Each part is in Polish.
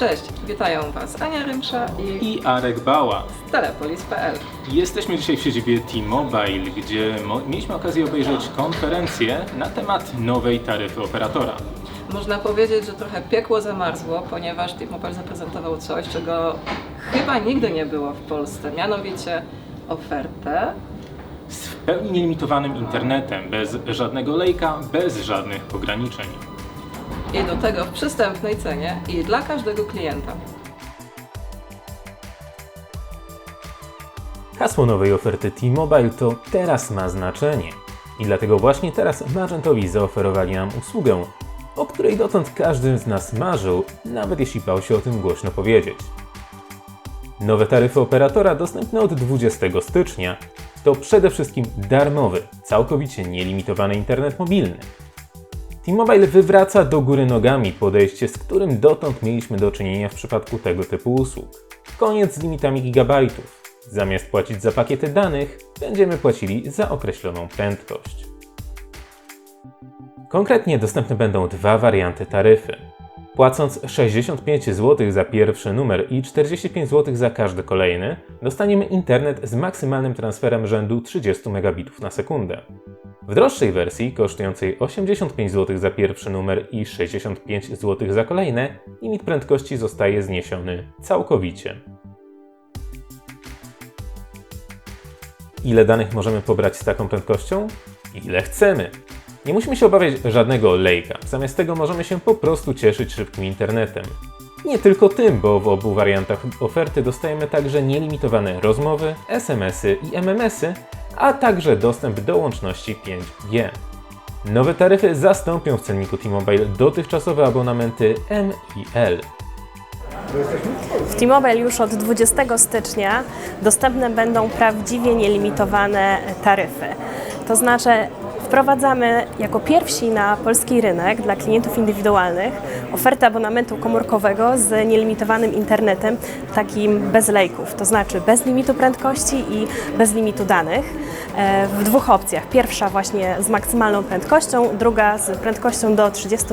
Cześć, witają Was Ania Rymsza i i Arek Bała. Telepolis.pl. Jesteśmy dzisiaj w siedzibie T-Mobile, gdzie mieliśmy okazję obejrzeć konferencję na temat nowej taryfy operatora. Można powiedzieć, że trochę piekło zamarzło, ponieważ T-Mobile zaprezentował coś, czego chyba nigdy nie było w Polsce, mianowicie ofertę Z w pełni nielimitowanym internetem, bez żadnego lejka, bez żadnych ograniczeń. I do tego w przystępnej cenie i dla każdego klienta. Hasło nowej oferty T-Mobile to teraz ma znaczenie. I dlatego właśnie teraz Magentowi zaoferowali nam usługę, o której dotąd każdy z nas marzył, nawet jeśli bał się o tym głośno powiedzieć. Nowe taryfy operatora dostępne od 20 stycznia to przede wszystkim darmowy, całkowicie nielimitowany internet mobilny. T-Mobile wywraca do góry nogami podejście, z którym dotąd mieliśmy do czynienia w przypadku tego typu usług. Koniec z limitami gigabajtów. Zamiast płacić za pakiety danych, będziemy płacili za określoną prędkość. Konkretnie dostępne będą dwa warianty taryfy. Płacąc 65 zł za pierwszy numer i 45 zł za każdy kolejny, dostaniemy internet z maksymalnym transferem rzędu 30 megabitów na sekundę. W droższej wersji, kosztującej 85 zł za pierwszy numer i 65 zł za kolejne, limit prędkości zostaje zniesiony całkowicie. Ile danych możemy pobrać z taką prędkością? Ile chcemy. Nie musimy się obawiać żadnego lejka, zamiast tego możemy się po prostu cieszyć szybkim internetem. Nie tylko tym, bo w obu wariantach oferty dostajemy także nielimitowane rozmowy, SMS-y i MMS-y, a także dostęp do łączności 5G. Nowe taryfy zastąpią w cenniku T-Mobile dotychczasowe abonamenty M i L. W T-Mobile już od 20 stycznia dostępne będą prawdziwie nielimitowane taryfy. To znaczy wprowadzamy jako pierwsi na polski rynek dla klientów indywidualnych ofertę abonamentu komórkowego z nielimitowanym internetem, takim bez lejków, to znaczy bez limitu prędkości i bez limitu danych e, w dwóch opcjach. Pierwsza właśnie z maksymalną prędkością, druga z prędkością do 30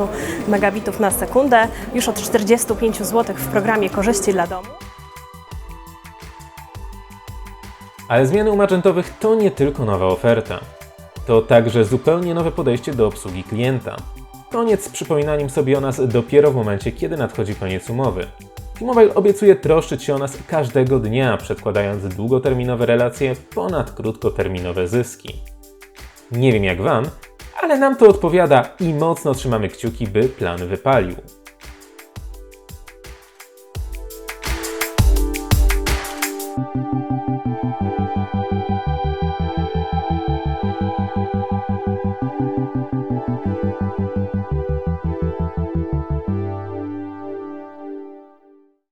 megabitów na sekundę, już od 45 zł w programie Korzyści dla domu. Ale zmiany u Magentowych to nie tylko nowa oferta. To także zupełnie nowe podejście do obsługi klienta. Koniec z przypominaniem sobie o nas dopiero w momencie, kiedy nadchodzi koniec umowy. T-Mobile obiecuje troszczyć się o nas każdego dnia, przedkładając długoterminowe relacje ponad krótkoterminowe zyski. Nie wiem jak Wam, ale nam to odpowiada i mocno trzymamy kciuki, by plan wypalił. Thank